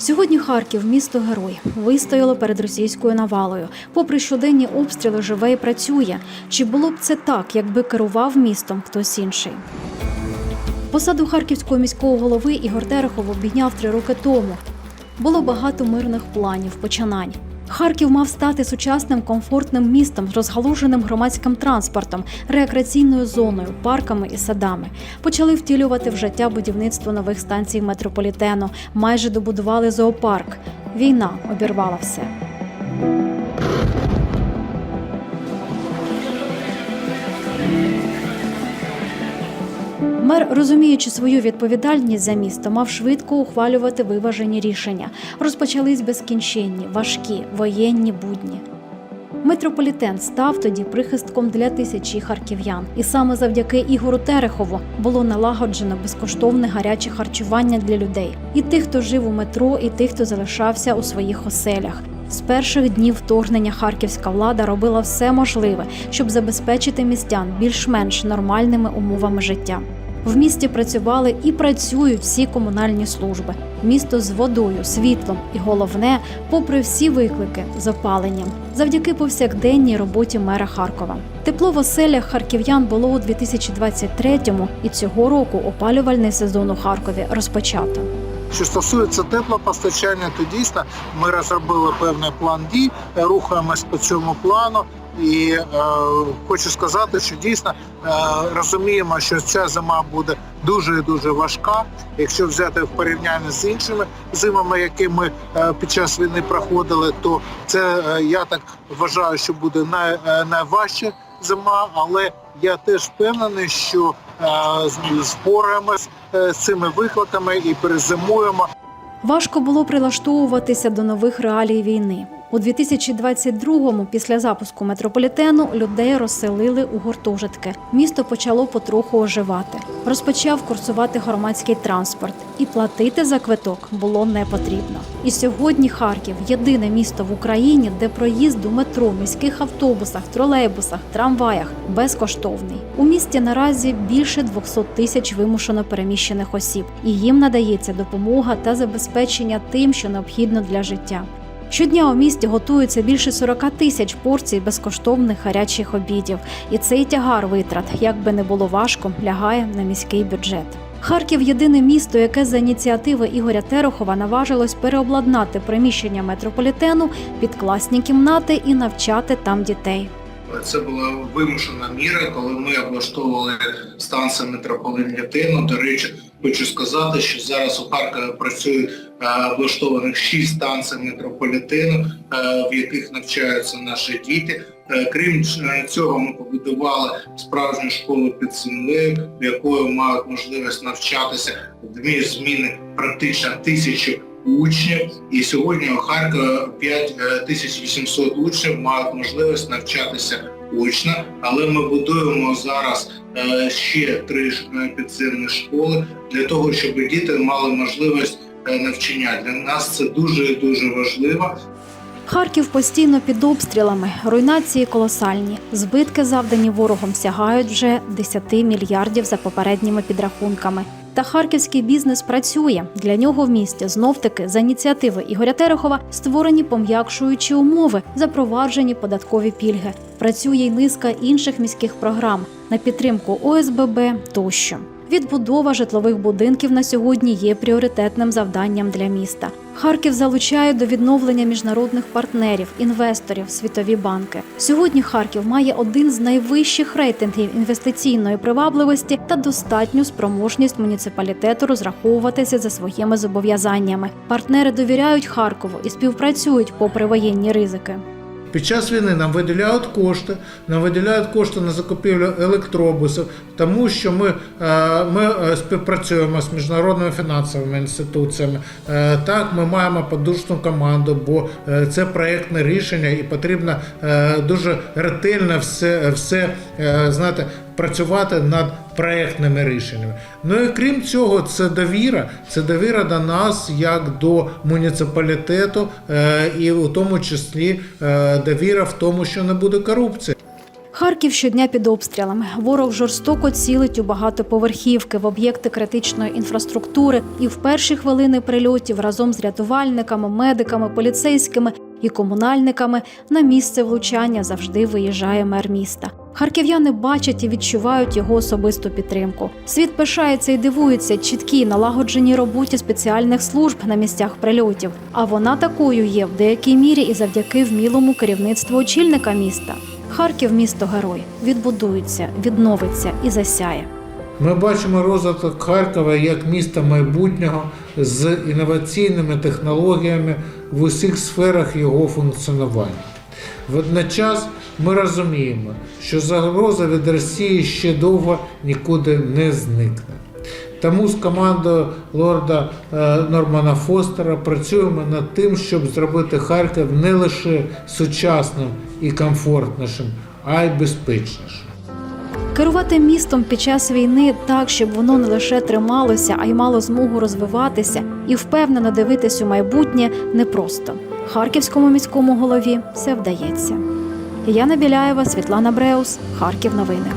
Сьогодні Харків, місто герой, вистояло перед російською навалою. Попри щоденні обстріли, живе і працює. Чи було б це так, якби керував містом хтось інший? Посаду харківського міського голови Ігор Терехов обійняв три роки тому. Було багато мирних планів, починань. Харків мав стати сучасним комфортним містом з розгалуженим громадським транспортом, рекреаційною зоною, парками і садами. Почали втілювати в життя будівництво нових станцій метрополітену. Майже добудували зоопарк. Війна обірвала все. Мер, розуміючи свою відповідальність за місто, мав швидко ухвалювати виважені рішення. Розпочались безкінченні, важкі воєнні будні. Метрополітен став тоді прихистком для тисячі харків'ян, і саме завдяки Ігору Терехову було налагоджено безкоштовне гаряче харчування для людей і тих, хто жив у метро, і тих, хто залишався у своїх оселях. З перших днів вторгнення харківська влада робила все можливе, щоб забезпечити містян більш-менш нормальними умовами життя. В місті працювали і працюють всі комунальні служби. Місто з водою, світлом і головне, попри всі виклики, з опаленням, завдяки повсякденній роботі мера Харкова. Тепло в оселях харків'ян було у 2023-му, і цього року опалювальний сезон у Харкові розпочато. Що стосується теплопостачання, то дійсно ми розробили певний план дій, е, рухаємось по цьому плану. І е, хочу сказати, що дійсно е, розуміємо, що ця зима буде дуже і дуже важка. Якщо взяти в порівнянні з іншими зимами, які ми е, під час війни проходили, то це е, я так вважаю, що буде най, е, найважча зима, але я теж впевнений, що е, з- впораємось е, з цими викликами і перезимуємо. Важко було прилаштовуватися до нових реалій війни. У 2022-му, після запуску метрополітену, людей розселили у гуртожитки. Місто почало потроху оживати. Розпочав курсувати громадський транспорт, і платити за квиток було не потрібно. І сьогодні Харків єдине місто в Україні, де проїзд у метро, міських автобусах, тролейбусах, трамваях безкоштовний. У місті наразі більше 200 тисяч вимушено переміщених осіб, і їм надається допомога та забезпечення тим, що необхідно для життя. Щодня у місті готується більше 40 тисяч порцій безкоштовних гарячих обідів, і цей тягар витрат, як би не було важко, лягає на міський бюджет. Харків єдине місто, яке за ініціативи Ігоря Терехова наважилось переобладнати приміщення метрополітену під класні кімнати і навчати там дітей. Це була вимушена міра, коли ми облаштовували станцію метрополітену. До речі, хочу сказати, що зараз у Харкові працює е, облаштованих шість станцій метрополітену, е, в яких навчаються наші діти. Е, Крім е, цього, ми побудували справжню школу під землею, в якої мають можливість навчатися дві зміни практично тисячі учнів. І сьогодні у Харкові 5800 учнів мають можливість навчатися очно, але ми будуємо зараз е, ще три е, підземні школи для того, щоб діти мали можливість е, навчання. Для нас це дуже дуже важливо. Харків постійно під обстрілами, руйнації колосальні. Збитки, завдані ворогом, сягають вже 10 мільярдів за попередніми підрахунками. Та харківський бізнес працює. Для нього в місті знов-таки за ініціативи Ігоря Терехова створені пом'якшуючі умови, запроваджені податкові пільги. Працює й низка інших міських програм на підтримку ОСББ тощо. Відбудова житлових будинків на сьогодні є пріоритетним завданням для міста. Харків залучає до відновлення міжнародних партнерів, інвесторів, світові банки. Сьогодні Харків має один з найвищих рейтингів інвестиційної привабливості та достатню спроможність муніципалітету розраховуватися за своїми зобов'язаннями. Партнери довіряють Харкову і співпрацюють попри воєнні ризики. Під час війни нам виділяють кошти, нам виділяють кошти на закупівлю електробусів, тому що ми, е, ми е, співпрацюємо з міжнародними фінансовими інституціями. Е, Так, ми маємо подушну команду, бо це проєктне рішення і потрібно дуже ретельно все, все знаєте, працювати над проектними рішеннями. Ну і крім цього, це довіра. Це довіра до нас як до муніципалітету, е, і у тому числі е, довіра в тому, що не буде корупції. Харків щодня під обстрілами. Ворог жорстоко цілить у багатоповерхівки в об'єкти критичної інфраструктури і в перші хвилини прильотів разом з рятувальниками, медиками, поліцейськими і комунальниками на місце влучання завжди виїжджає мер міста. Харків'яни бачать і відчувають його особисту підтримку. Світ пишається і дивується чіткій налагодженій роботі спеціальних служб на місцях прильотів. А вона такою є в деякій мірі і завдяки вмілому керівництву очільника міста. Харків місто герой відбудується, відновиться і засяє. Ми бачимо розвиток Харкова як міста майбутнього з інноваційними технологіями в усіх сферах його функціонування. Водночас ми розуміємо, що загроза від Росії ще довго нікуди не зникне. Тому з командою лорда е, Нормана Фостера працюємо над тим, щоб зробити Харків не лише сучасним і комфортнішим, а й безпечнішим. Керувати містом під час війни так, щоб воно не лише трималося, а й мало змогу розвиватися і впевнено дивитись у майбутнє непросто. Харківському міському голові все вдається. Яна Біляєва, Світлана Бреус, Харків. Новини.